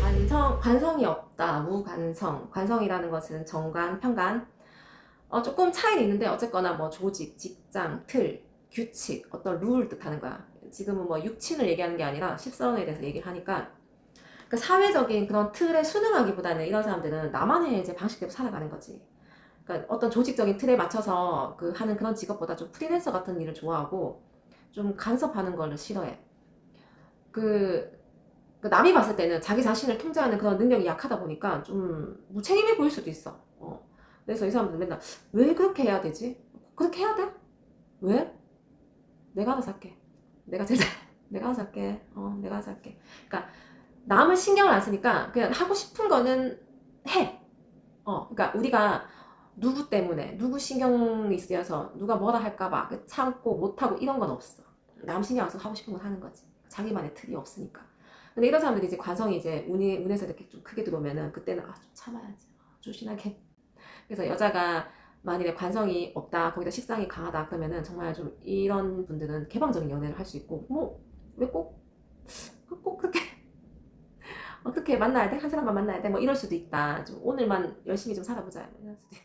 관성 관성이 없다. 무관성. 관성이라는 것은 정관 편관. 어, 조금 차이는 있는데 어쨌거나 뭐 조직 직장 틀 규칙 어떤 룰 뜻하는 거야. 지금은 뭐 육친을 얘기하는 게 아니라 십성에 대해서 얘기를 하니까 그 사회적인 그런 틀에 순응하기보다는 이런 사람들은 나만의 이제 방식대로 살아가는 거지. 그러니까 어떤 조직적인 틀에 맞춰서 그 하는 그런 직업보다 좀 프리랜서 같은 일을 좋아하고 좀 간섭하는 거를 싫어해. 그 그 남이 봤을 때는 자기 자신을 통제하는 그런 능력이 약하다 보니까 좀 무책임해 보일 수도 있어. 어. 그래서 이 사람들 맨날 왜 그렇게 해야 되지? 그렇게 해야 돼? 왜? 내가 알아서 할게. 내가 잘, 내가 알아서 할게. 어, 내가 알아서 할게. 그러니까 남을 신경을 안 쓰니까 그냥 하고 싶은 거는 해. 어, 그러니까 우리가 누구 때문에 누구 신경이 쓰여서 누가 뭐라 할까봐 그 참고 못하고 이런 건 없어. 남 신경 안 써서 하고 싶은 건 하는 거지. 자기만의 틀이 없으니까. 근데 이런 사람들이 이제 관성이 이제 운이 운에서 이렇게 좀 크게 들어오면은 그때는 아 좀 참아야지. 아, 조신하게. 그래서 여자가 만일에 관성이 없다 거기다 식상이 강하다 그러면은 정말 좀 이런 분들은 개방적인 연애를 할 수 있고 뭐 왜 꼭 꼭 그렇게 어떻게 만나야 돼? 한 사람만 만나야 돼? 뭐 이럴 수도 있다. 좀 오늘만 열심히 좀 살아보자. 뭐 이럴 수도 있다